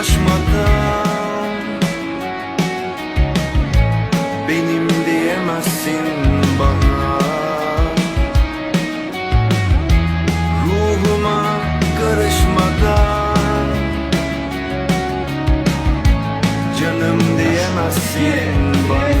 ulaşmadan Benim diyemezsin bana. Ruhuma karışmadan. Canım diyemezsin bana.